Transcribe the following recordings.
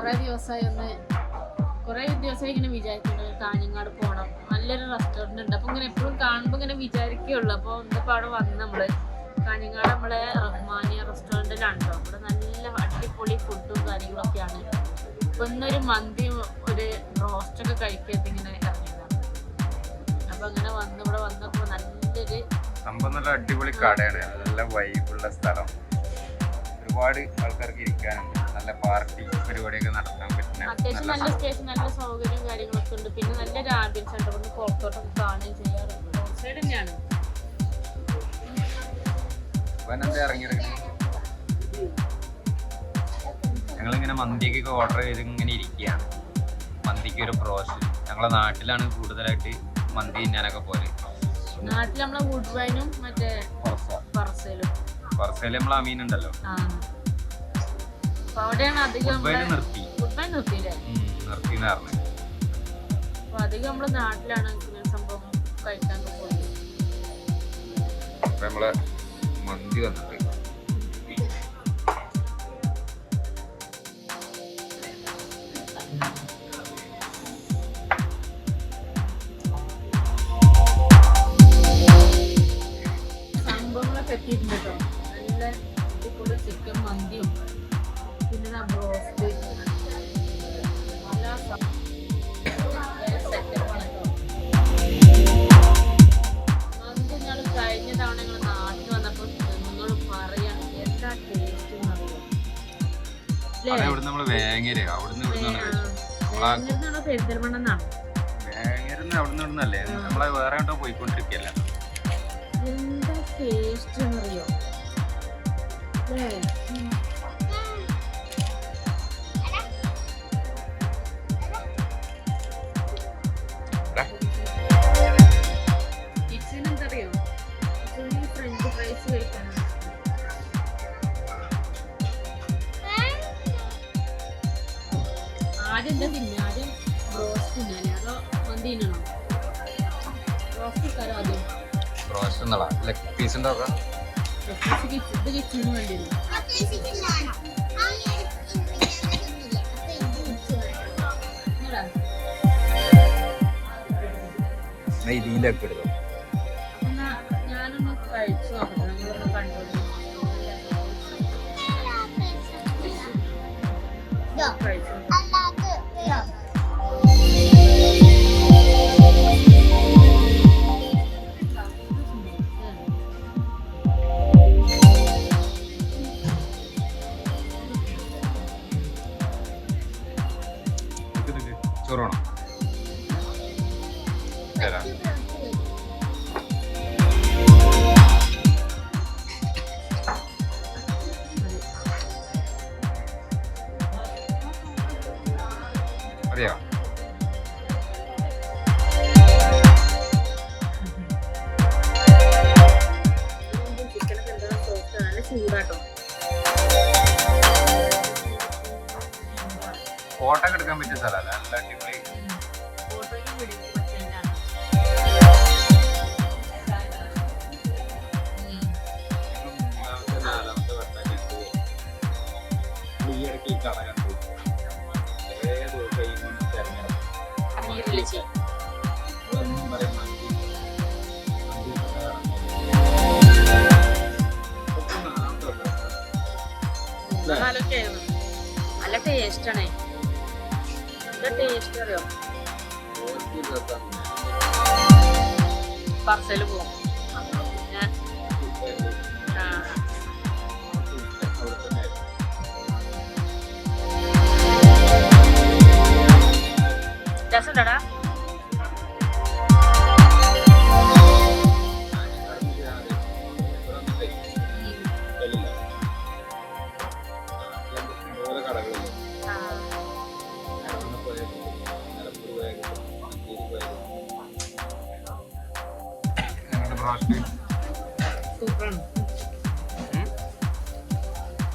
കുറേ ദിവസമായി ഒന്ന് കുറേ ദിവസമായി ഇങ്ങനെ വിചാരിക്കുന്നത് കാഞ്ഞങ്ങാട് പോകണം നല്ലൊരു റെസ്റ്റോറന്റ് ഉണ്ട്. അപ്പോൾ ഇങ്ങനെ എപ്പോഴും കാണുമ്പോൾ ഇങ്ങനെ വിചാരിക്കുകയുള്ളൂ. അപ്പോൾ ഇന്നിപ്പോൾ അവിടെ വന്ന് നമ്മൾ കാഞ്ഞങ്ങാട് നമ്മളെ റഹ്മാനിയ റെസ്റ്റോറന്റിലാണല്ലോ അവിടെ നല്ല അടിപൊളി ഫുഡും കാര്യങ്ങളൊക്കെയാണ്. അപ്പോൾ ഇന്നൊരു മന്തിയും ഒരു റോസ്റ്റൊക്കെ കഴിക്കാത്ത ഇങ്ങനെ ഇറങ്ങിയതാണ് അപ്പോൾ അങ്ങനെ വന്ന് ഇവിടെ വന്നപ്പോൾ നല്ലൊരു സംഭവം നല്ല അടിപൊളി കടയാണ്. നല്ല വൈബുള്ള സ്ഥലം. ഒരുപാട് ആൾക്കാർക്ക് ഇരിക്കാനുണ്ട്. നല്ല പാർട്ടി പരിപാടിയൊക്കെ നടത്താൻ പറ്റുന്ന അത്യാവശ്യം നല്ല സ്റ്റേഷൻ നല്ല സൗകര്യവും കാര്യങ്ങളൊക്കെ ഉണ്ട്. പിന്നെ നല്ല ആംബിയൻസ് ഉണ്ട്. അവിടെ പുറത്തോട്ടൊക്കെ കാണുകയും ചെയ്യാറുണ്ട്. റോഡ് സൈഡ് തന്നെയാണ് ഞങ്ങളിങ്ങനെ മന്തിക്കൊക്കെ ഓർഡർ ചെയ്ത് ഇങ്ങനെ ഇരിക്കുകയാണ്. മന്തിക്ക് ഒരു പ്രോസസ് ഞങ്ങളെ നാട്ടിലാണ് കൂടുതലായിട്ട് മന്തി തിന്നാനൊക്കെ പോലെ നാട്ടിൽ നമ്മളെ വുഡ് വൈനും മറ്റേ പറസയിലും പറസയിൽ നമ്മൾ അമീൻ ഉണ്ടല്ലോ. അവിടെയാണ് അധികം നിർത്തി. വൈൻ നിർത്തിയില്ലേ? നിർത്തി പറഞ്ഞു. അപ്പൊ അധികം നമ്മൾ നാട്ടിലാണ് ഇങ്ങനെ സംഭവം കഴിക്കാൻ പോകുന്നത് നമ്മളെ മന്തി വന്നിട്ട് അത്. ഇവിടെ നമ്മൾ വേങ്ങര അവിടുന്ന് ഇവിടുന്നാണ് കഴിച്ചത് നമ്മളാ പെരിന്തൽമണ്ണെന്നാണ് വേങ്ങരുന്ന് അവിടുന്ന് ഇവിടുന്നല്ലേ നമ്മളെ വേറെ എന്തോ പോയിക്കൊണ്ടിരിക്കല്ല. എന്താ ടേസ്റ്റ് എന്നറിയോ എന്താ തിന്നുക ആദ്യം റോസ്റ്റ് തിന്നാലേ അതോ മന്തി തിന്നണോ? റോസ്റ്റ് ഇക്കാലോ ആദ്യം? റോസ്റ്റ് എന്നടാ ലെഗ് പീസ് ഉണ്ടാക്കാം പ്രത്യേകിച്ച് കിച്ചൺ ഇത് കിച്ചണിന് വേണ്ടി വരും. ഇതിലൊക്കെ എന്നാ ഞാനൊന്ന് കഴിച്ചു നോക്കട്ടെ. നമ്മളൊന്ന് കണ്ടോളൂ കഴിച്ചു. ചൂടാട്ടോ ഫോട്ടോ എടുക്കാൻ പറ്റിയ സ്ഥലമല്ല. നല്ല അടിപൊളി നല്ലൊക്കെയായിരുന്നു നല്ല ടേസ്റ്റാണേ നല്ല ടേസ്റ്റ് അറിയോ. പറസൽ പോകും ഞാൻ ആ,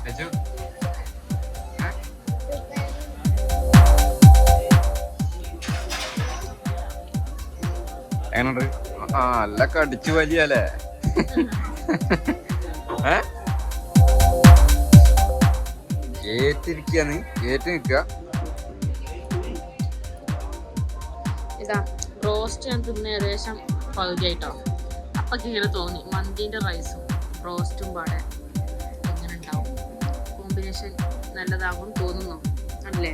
ലജു എങ്ങനുണ്ട്? ആ നല്ല കടിച്ചു വലിയല്ലേ? ഏ? ഏറ്റിരിക്കാന്ന് ഏറ്റ് നിൽക്കുക. ഇതാ റോസ്റ്റ് ഞാൻ തിന്ന ഏകദേശം പകുതിയായിട്ടോ അപ്പൊക്കെ ഇങ്ങനെ തോന്നി. മന്തിന്റെ റൈസും റോസ്റ്റും പാടെ എങ്ങനെ ഉണ്ടാവും. കോമ്പിനേഷൻ നല്ലതാകും തോന്നുന്നു. അല്ലേ?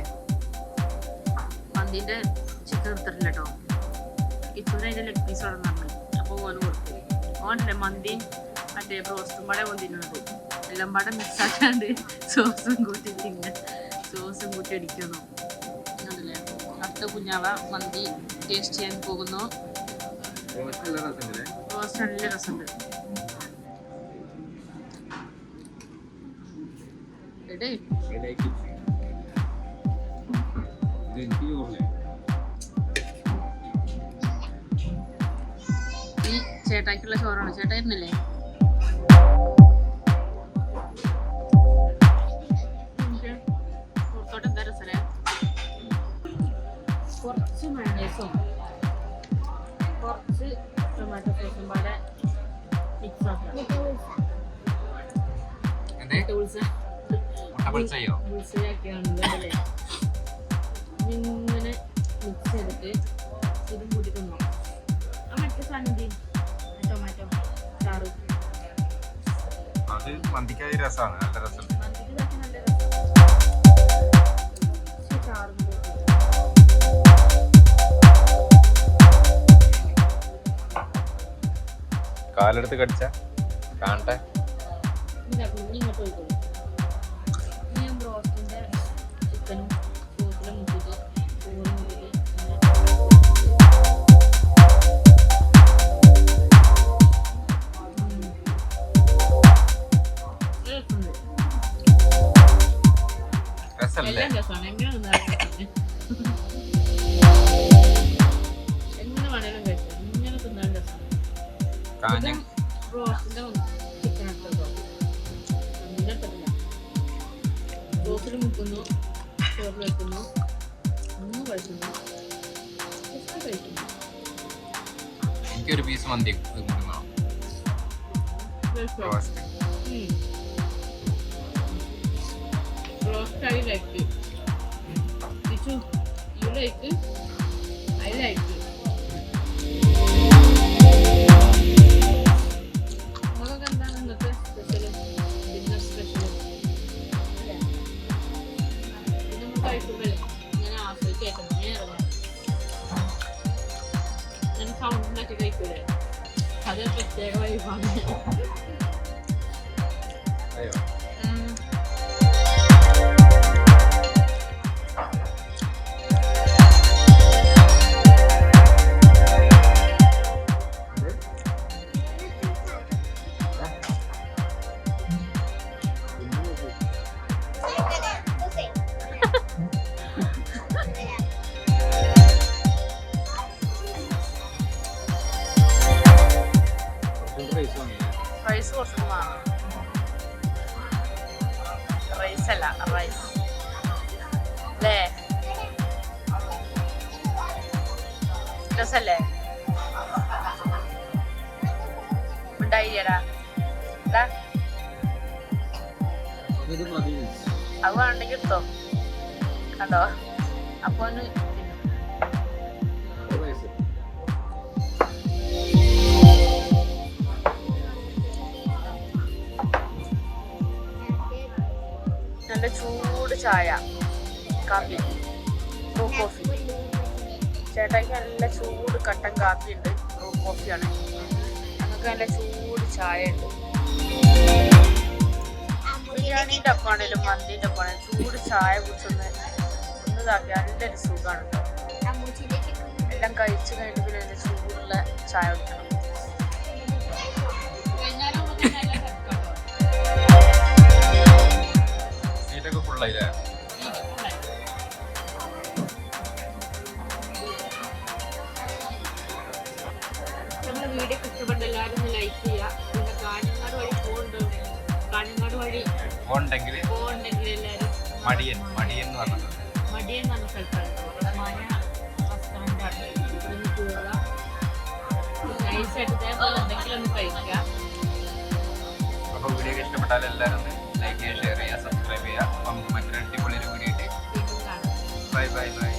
മന്തിന്റെ ചിക്കൻ എടുത്തിട്ടില്ല കേട്ടോ കിച്ചൂടെ അതിന്റെ ലെഗ് പീസ് അവിടെ നമ്മൾ. അപ്പോൾ ഓന് കൊടുത്തു. ഓനല്ലേ മന്തി മറ്റേ റോസ്റ്റും പാടെ കൊണ്ടിരുന്നത് എല്ലാം പാടെ മിക്സ് ആക്കാണ്ട് സോസും കൂട്ടി തിന്നെ. സോസും കൂട്ടി അടിക്കുന്നു. അടുത്ത കുഞ്ഞാവ മന്തി ടേസ്റ്റ് ചെയ്യാൻ പോകുന്നു. റോസ്റ്റ് നല്ല രസമുണ്ട് ഈ ചേട്ടാക്കുള്ള ചോറാണ്? ചേട്ടായിരുന്നില്ലേ? പുറത്തോട്ട് എന്താ രസല്ലേ കുറച്ച് മയണേസും കുറച്ച് ടൊമാറ്റോ സോസും പാടെ മിക്സ് ആക്കാം ഇങ്ങനെ മിക്സ് ചെയ്തിട്ട് ഇതും കൂടി തിന്നോ ആ മറ്റേ സാധനം? ടൊമാറ്റോ ചാറ് അത് മന്തിക്കായി രസമാണ് നല്ല രസം കാലെടുത്ത് കടിച്ച? കാണട്ടെ. റോസിൽ മുക്കുന്നു ചോറ് വെക്കുന്നു. ഒന്നും കഴിക്കുന്നു. കഴിക്കുന്നു എനിക്കൊരു പീസ് മന്തി? റോസ്റ്റ് ഉം. Roast I like. 가지고있거든 가져볼 때가 이번 에. 아 유. റൈസ് അല്ല റൈസ് അല്ലേ രസല്ലേ ഉണ്ടായില്ലടാ അത് വേണ്ടെങ്കിൽ എടുത്തോ കണ്ടോ അപ്പൊ ഒന്ന് ചായ കാപ്പി ബ്രൂ കോഫി ചേട്ടായിക്ക് നല്ല ചൂട് കട്ടൻ കാപ്പി ഉണ്ട് ബ്രൂ കോഫിയാണ് ഞങ്ങൾക്ക് നല്ല ചൂട് ചായ ഉണ്ട്. ബിരിയാണീന്റെ ഒപ്പാണേലും മന്തിന്റെ ഒപ്പാണേലും ചൂട് ചായ കുടിച്ചൊന്ന് ഒന്ന് ഇതാക്കി നല്ലൊരു സുഖമാണ് എല്ലാം കഴിച്ചു കഴിഞ്ഞിട്ട് പിന്നെ ചൂടുള്ള ചായ കുടിക്കണം. ഫുള്ളായില്ലേ നമ്മുടെ വീഡിയോ ഇഷ്ടപ്പെട്ട എല്ലാവരും ഒന്ന് ലൈക്ക് ചെയ്യുക. പിന്നെ കാഞ്ഞങ്ങാട് വഴി പോകുന്നുണ്ട് കാഞ്ഞങ്ങാട് വഴി പോകുന്നുണ്ടെങ്കിൽ എല്ലാവരും മടിയൻ മടിയൻ എന്ന് പറഞ്ഞത് മടിയൻ എന്ന് പറഞ്ഞ സ്ഥലത്താണ്. മഴ റെസ്റ്റോറന്റാണ് ഇവിടെ നിന്ന് നൈസായിട്ട് ഇതേപോലെ എന്തെങ്കിലും ഒന്ന് കഴിക്കുക. അപ്പോൾ വീഡിയോ ഇഷ്ടപ്പെട്ടാൽ എല്ലാവരും ലൈക്ക് ചെയ്യുക ഷെയർ സബ്സ്ക്രൈബ് ചെയ്യുക അപ്പം നമുക്ക് മറ്റൊരു അടിപൊളി വീഡിയോ ബൈ ബൈ ബൈ